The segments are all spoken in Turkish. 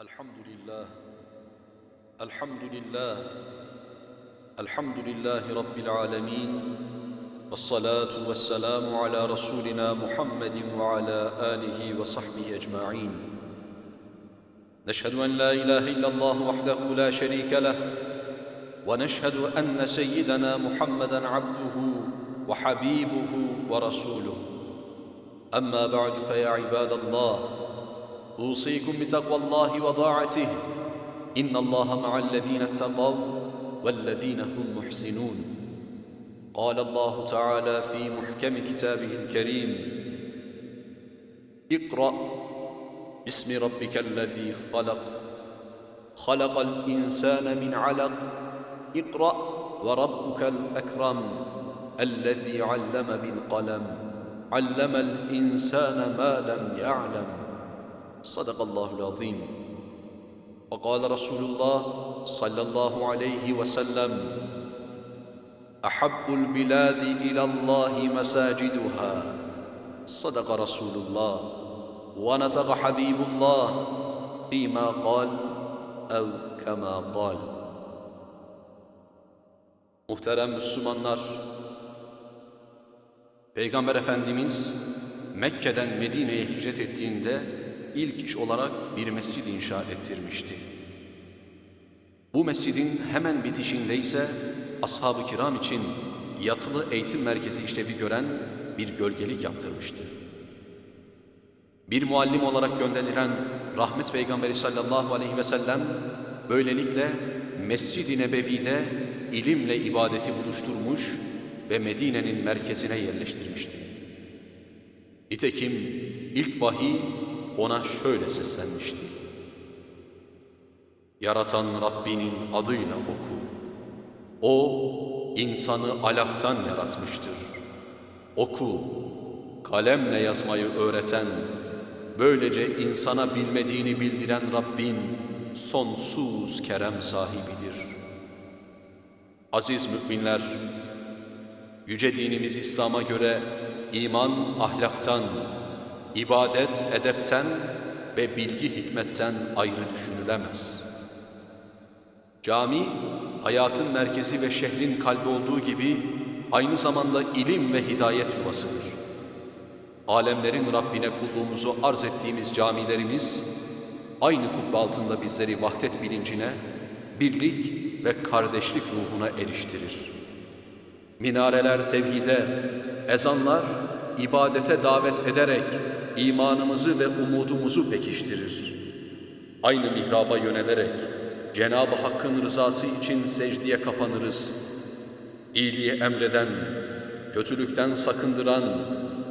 الحمد لله الحمد لله الحمد لله رب العالمين والصلاة والسلام على رسولنا محمد وعلى آله وصحبه أجمعين. نشهد أن لا إله إلا الله وحده لا شريك له ونشهد أن سيدنا محمدا عبده وحبيبه ورسوله. أما بعد فيا عباد الله أوصيكم بتقوى الله وطاعته. إن الله مع الذين اتقوا والذين هم محسنون. قال الله تعالى في محكم كتابه الكريم اقرأ باسم ربك الذي خلق. خلق الإنسان من علق. اقرأ وربك الأكرم الذي علم بالقلم. علم الإنسان ما لم يعلم. صدق الله العظيم وقال رسول الله صلى الله عليه وسلم احب البلاد الى الله مساجدها صدق رسول الله ونطق حبيب الله فيما قال او كما قال Muhterem Müslümanlar, Peygamber Efendimiz Mekke'den Medine'ye hicret ettiğinde ilk iş olarak bir mescid inşa ettirmişti. Bu mescidin hemen bitişinde ise ashab-ı kiram için yatılı eğitim merkezi işlevi gören bir gölgelik yaptırmıştı. Bir muallim olarak gönderilen rahmet peygamberi sallallahu aleyhi ve sellem böylelikle Mescid-i Nebevi'de ilimle ibadeti buluşturmuş ve Medine'nin merkezine yerleştirmişti. Nitekim ilk vahiy ona şöyle seslenmişti. Yaratan Rabbinin adıyla oku. O, insanı alaktan yaratmıştır. Oku, kalemle yazmayı öğreten, böylece insana bilmediğini bildiren Rabbin sonsuz kerem sahibidir. Aziz müminler, yüce dinimiz İslam'a göre iman ahlaktan, ibadet edepten ve bilgi hikmetten ayrı düşünülemez. Cami, hayatın merkezi ve şehrin kalbi olduğu gibi aynı zamanda ilim ve hidayet yuvasıdır. Alemlerin Rabbine kulluğumuzu arz ettiğimiz camilerimiz, aynı kubbe altında bizleri vahdet bilincine, birlik ve kardeşlik ruhuna eriştirir. Minareler tevhide, ezanlar ibadete davet ederek imanımızı ve umudumuzu pekiştirir. Aynı mihraba yönelerek Cenab-ı Hakk'ın rızası için secdeye kapanırız. İyiliği emreden, kötülükten sakındıran,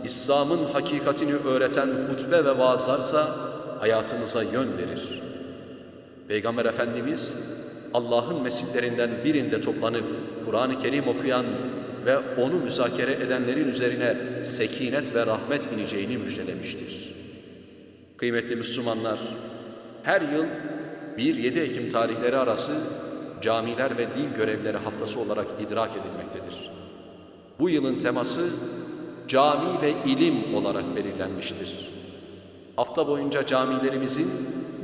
İslam'ın hakikatini öğreten hutbe ve vaazlarsa hayatımıza yön verir. Peygamber Efendimiz Allah'ın mescitlerinden birinde toplanıp Kur'an-ı Kerim okuyan ve onu müzakere edenlerin üzerine sekinet ve rahmet ineceğini müjdelemiştir. Kıymetli Müslümanlar, her yıl 1-7 Ekim tarihleri arası camiler ve din görevleri haftası olarak idrak edilmektedir. Bu yılın teması cami ve ilim olarak belirlenmiştir. Hafta boyunca camilerimizin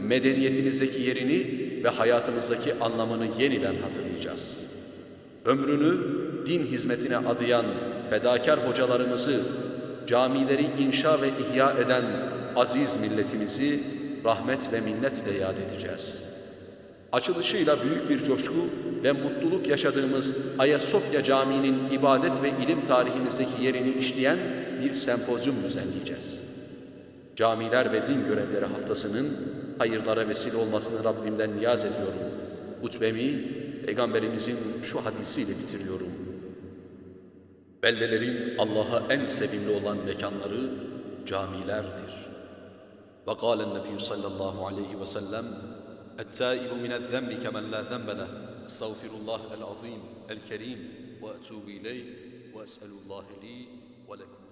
medeniyetimizdeki yerini ve hayatımızdaki anlamını yeniden hatırlayacağız. Ömrünü din hizmetine adayan fedakar hocalarımızı, camileri inşa ve ihya eden aziz milletimizi rahmet ve minnetle yad edeceğiz. Açılışıyla büyük bir coşku ve mutluluk yaşadığımız Ayasofya Camii'nin ibadet ve ilim tarihimizdeki yerini işleyen bir sempozyum düzenleyeceğiz. Camiler ve din görevleri haftasının hayırlara vesile olmasını Rabbimden niyaz ediyorum. Hutbemi Peygamberimizin şu hadisiyle bitiriyorum. Beldelerin Allah'a en sevimli olan mekanları camilerdir. Ve kâlen nebiyyü sallallahu aleyhi ve sellem التائب من الذنب كمن لا ذنب له استغفر الله العظيم الكريم واتوب اليه واسال الله لي ولكم